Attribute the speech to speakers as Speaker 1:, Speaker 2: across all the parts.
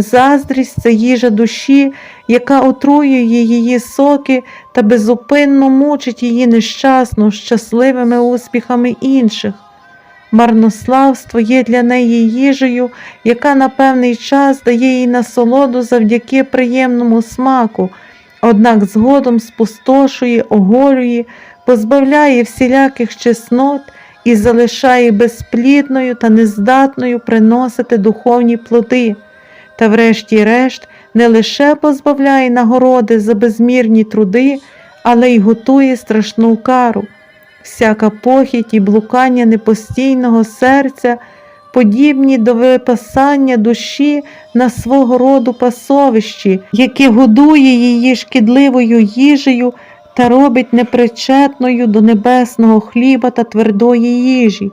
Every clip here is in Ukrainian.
Speaker 1: Заздрість це їжа душі, яка отруює її соки та безупинно мучить її нещасну щасливими успіхами інших. Марнославство є для неї їжею, яка на певний час дає їй насолоду завдяки приємному смаку, однак згодом спустошує, оголює, позбавляє всіляких чеснот і залишає безплідною та нездатною приносити духовні плоди, та врешті-решт не лише позбавляє нагороди за безмірні труди, але й готує страшну кару. Всяка похідь і блукання непостійного серця, подібні до випасання душі на свого роду пасовищі, яке годує її шкідливою їжею та робить непричетною до небесного хліба та твердої їжі.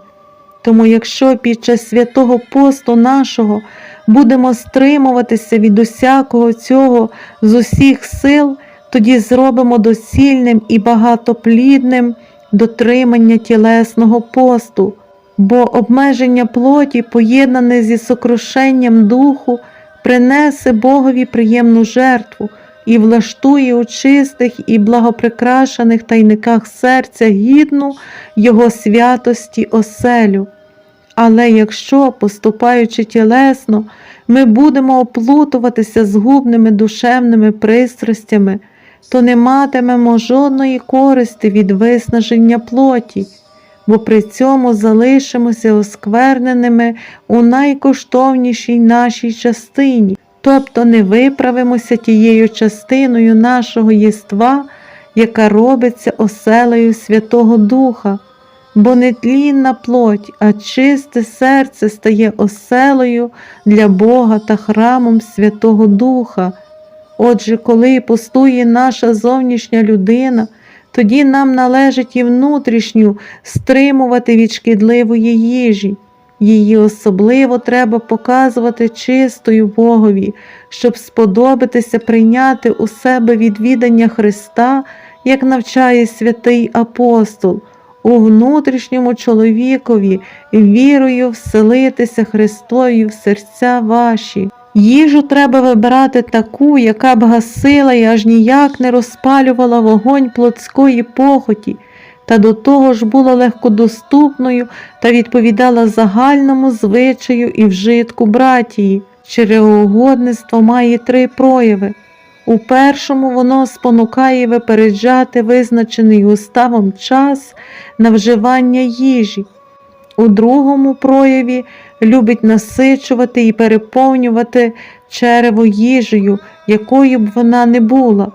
Speaker 1: Тому, якщо під час святого посту нашого будемо стримуватися від усякого цього з усіх сил, тоді зробимо доцільним і багатоплідним дотримання тілесного посту, бо обмеження плоті, поєднане зі сокрушенням духу, принесе Богові приємну жертву і влаштує у чистих і благоприкрашених тайниках серця гідну Його святості оселю. Але якщо, поступаючи тілесно, ми будемо оплутуватися згубними душевними пристрастями, то не матимемо жодної користи від виснаження плоті, бо при цьому залишимося оскверненими у найкоштовнішій нашій частині, тобто не виправимося тією частиною нашого єства, яка робиться оселею Святого Духа. Бо не тлінна плоть, а чисте серце стає оселою для Бога та храмом Святого Духа. Отже, коли пустує наша зовнішня людина, тоді нам належить і внутрішню стримувати від шкідливої їжі. Її особливо треба показувати чистою Богові, щоб сподобатися прийняти у себе відвідання Христа, як навчає святий апостол, у внутрішньому чоловікові вірою вселитися Христою в серця ваші. Їжу треба вибирати таку, яка б гасила і аж ніяк не розпалювала вогонь плотської похоті, та до того ж була легкодоступною та відповідала загальному звичаю і вжитку братії. Череугодництво має три прояви. У першому воно спонукає випереджати визначений уставом час на вживання їжі. У другому прояві любить насичувати і переповнювати черево їжею, якою б вона не була.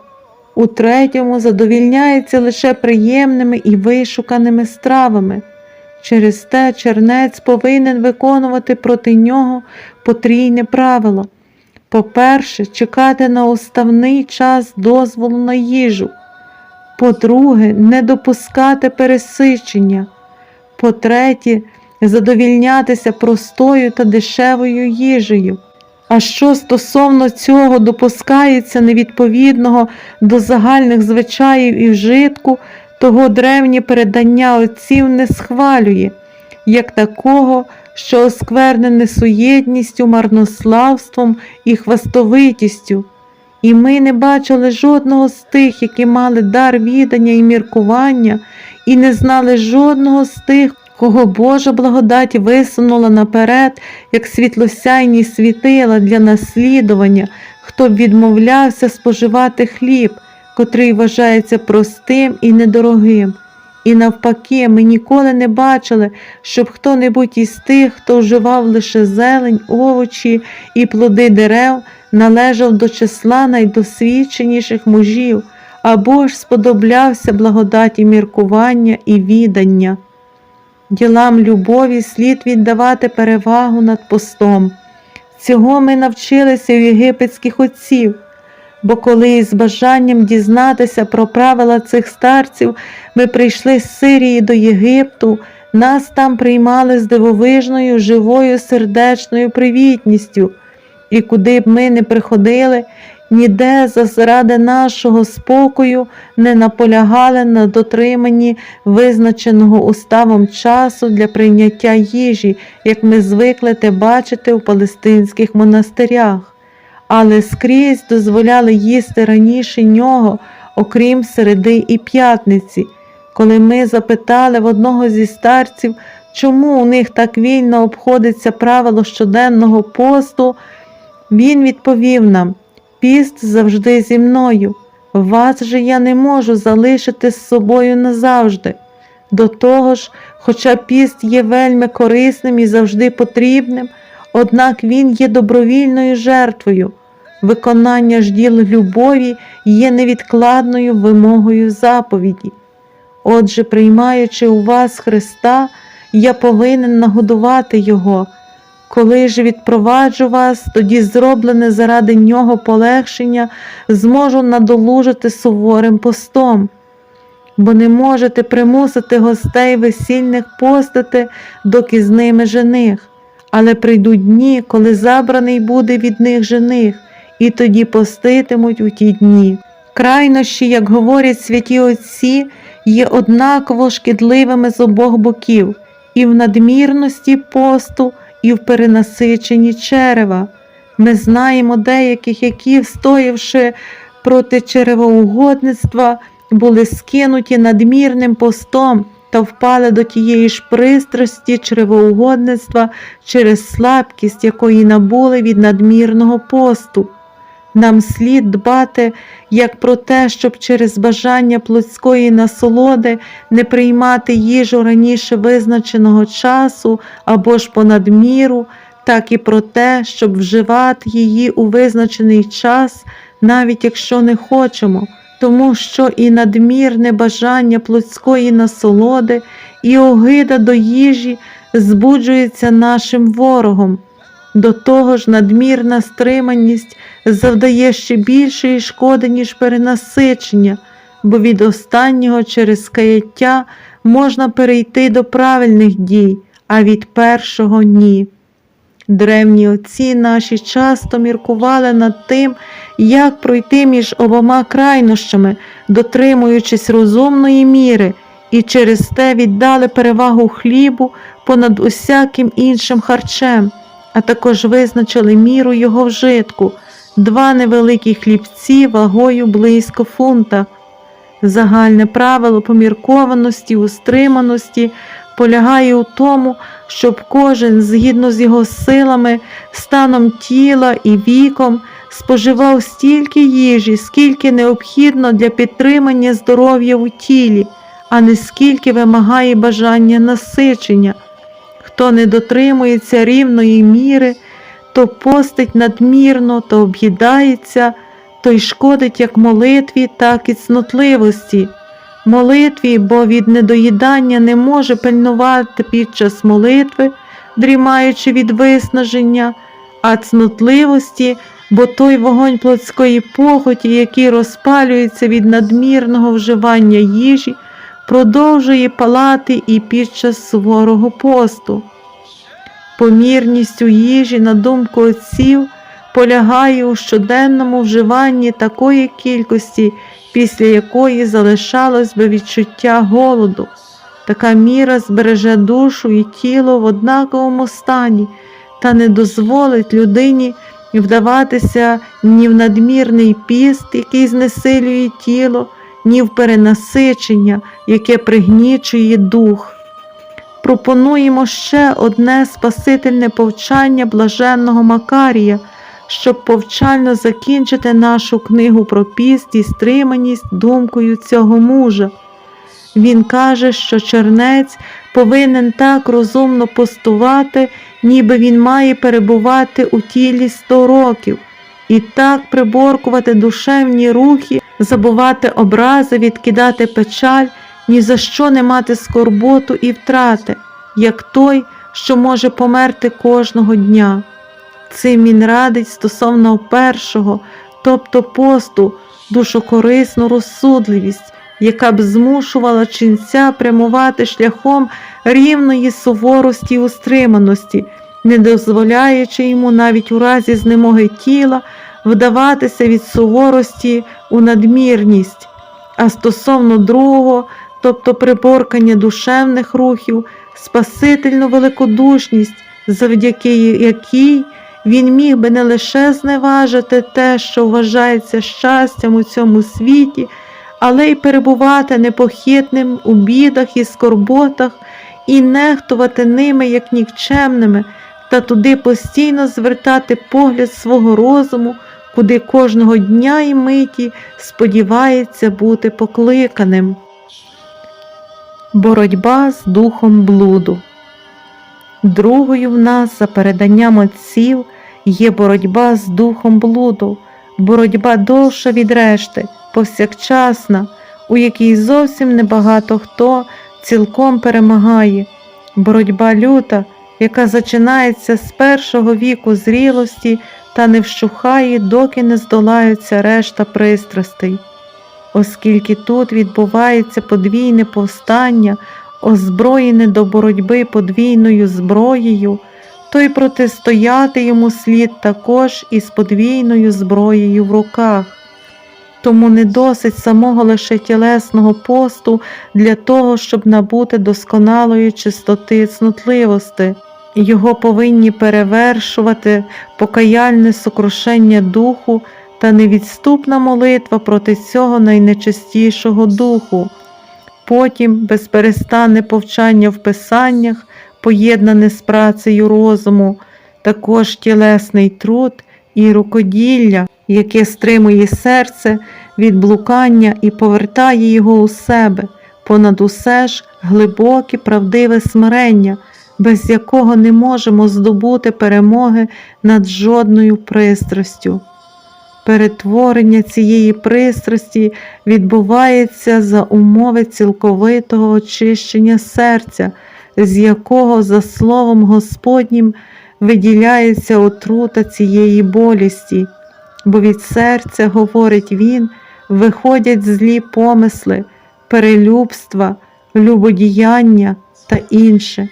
Speaker 1: У третьому задовільняється лише приємними і вишуканими стравами. Через те чернець повинен виконувати проти нього потрійне правило. По-перше, чекати на уставний час дозволу на їжу. По-друге, не допускати пересичення. По-третє, задовільнятися простою та дешевою їжею. А що стосовно цього допускається невідповідного до загальних звичаїв і вжитку, того древнє передання отців не схвалює, як такого, що осквернене суєдністю, марнославством і хвастовитістю. І ми не бачили жодного з тих, які мали дар відання і міркування, і не знали жодного з тих, кого Божа благодать висунула наперед, як світлосяйні світила для наслідування, хто б відмовлявся споживати хліб, котрий вважається простим і недорогим. І навпаки, ми ніколи не бачили, щоб хто-небудь із тих, хто вживав лише зелень, овочі і плоди дерев, належав до числа найдосвідченіших мужів, або ж сподоблявся благодаті міркування і відання. Ділам любові слід віддавати перевагу над постом. Цього ми навчилися у єгипетських отців, бо коли з бажанням дізнатися про правила цих старців ми прийшли з Сирії до Єгипту, нас там приймали з дивовижною, живою, сердечною привітністю, і куди б ми не приходили, ніде заради нашого спокою не наполягали на дотриманні визначеного уставом часу для прийняття їжі, як ми звикли те бачити у палестинських монастирях. Але скрізь дозволяли їсти раніше нього, окрім середи і п'ятниці. Коли ми запитали в одного зі старців, чому у них так вільно обходиться правило щоденного посту, він відповів нам: піст завжди зі мною. Вас же я не можу залишити з собою назавжди. До того ж, хоча піст є вельми корисним і завжди потрібним, однак він є добровільною жертвою. Виконання ж діл любові є невідкладною вимогою заповіді. Отже, приймаючи у вас Христа, я повинен нагодувати Його. Коли ж відпроваджу вас, тоді зроблене заради нього полегшення зможу надолужити суворим постом, бо не можете примусити гостей весільних постити, доки з ними жених, але прийдуть дні, коли забраний буде від них жених, і тоді поститимуть у ті дні. Крайнощі, як говорять святі отці, є однаково шкідливими з обох боків, і в надмірності посту, і в перенасиченні черева. Ми знаємо деяких, які, встоявши проти черевоугодництва, були скинуті надмірним постом та впали до тієї ж пристрасті черевоугодництва через слабкість, якої набули від надмірного посту. Нам слід дбати як про те, щоб через бажання плотської насолоди не приймати їжу раніше визначеного часу або ж понад міру, так і про те, щоб вживати її у визначений час, навіть якщо не хочемо, тому що і надмірне бажання плотської насолоди, і огида до їжі збуджується нашим ворогом. До того ж, надмірна стриманість завдає ще більшої шкоди, ніж перенасичення, бо від останнього через каяття можна перейти до правильних дій, а від першого ні. Древні отці наші часто міркували над тим, як пройти між обома крайнощами, дотримуючись розумної міри, і через те віддали перевагу хлібу понад усяким іншим харчем, а також визначили міру його вжитку два невеликі хлібці вагою близько фунта. Загальне правило поміркованості, устриманості полягає у тому, щоб кожен, згідно з його силами, станом тіла і віком, споживав стільки їжі, скільки необхідно для підтримання здоров'я у тілі, а не скільки вимагає бажання насичення. Хто не дотримується рівної міри, то постить надмірно, то об'їдається, то й шкодить як молитві, так і цнотливості. Молитві, бо від недоїдання не може пильнувати під час молитви, дрімаючи від виснаження, а цнотливості, бо той вогонь плотської похоті, який розпалюється від надмірного вживання їжі, продовжує палати і під час суворого посту. Помірність у їжі, на думку отців, полягає у щоденному вживанні такої кількості, після якої залишалось би відчуття голоду. Така міра збереже душу і тіло в однаковому стані та не дозволить людині вдаватися ні в надмірний піст, який знесилює тіло, ні в перенасичення, яке пригнічує дух пропонуємо ще одне спасительне повчання блаженного Макарія, щоб повчально закінчити нашу книгу про піст і стриманість думкою цього мужа. Він каже, що чернець повинен так розумно постувати, ніби він має перебувати у тілі сто років, і так приборкувати душевні рухи, забувати образи, відкидати печаль ні за що не мати скорботу і втрати, як той, що може померти кожного дня. Цим він радить стосовно першого, тобто посту, душокорисну розсудливість, яка б змушувала ченця прямувати шляхом рівної суворості і устриманості, не дозволяючи йому навіть у разі знемоги тіла вдаватися від суворості у надмірність, а стосовно другого, тобто приборкання душевних рухів, спасительну великодушність, завдяки якій він міг би не лише зневажити те, що вважається щастям у цьому світі, але й перебувати непохитним у бідах і скорботах, і нехтувати ними як нікчемними, та туди постійно звертати погляд свого розуму, куди кожного дня і миті сподівається бути покликаним. Боротьба з духом блуду. Другою в нас, за переданням отців, є боротьба з духом блуду, боротьба довша від решти, повсякчасна, у якій зовсім небагато хто цілком перемагає, боротьба люта, яка починається з першого віку зрілості та не вщухає, доки не здолаються решта пристрастей. Оскільки тут відбувається подвійне повстання, озброєне до боротьби подвійною зброєю, то й протистояти йому слід також із подвійною зброєю в руках. Тому не досить самого лише тілесного посту для того, щоб набути досконалої чистоти цнотливости. Його повинні перевершувати покаяльне сокрушення духу та невідступна молитва проти цього найнечистішого духу. Потім безперестанне повчання в писаннях, поєднане з працею розуму, також тілесний труд і рукоділля, яке стримує серце від блукання і повертає його у себе, понад усе ж глибоке, правдиве смирення, без якого не можемо здобути перемоги над жодною пристрастю. Перетворення цієї пристрасті відбувається за умови цілковитого очищення серця, з якого, за словом Господнім, виділяється отрута цієї болісті, бо від серця, говорить він, виходять злі помисли, перелюбства, любодіяння та інше.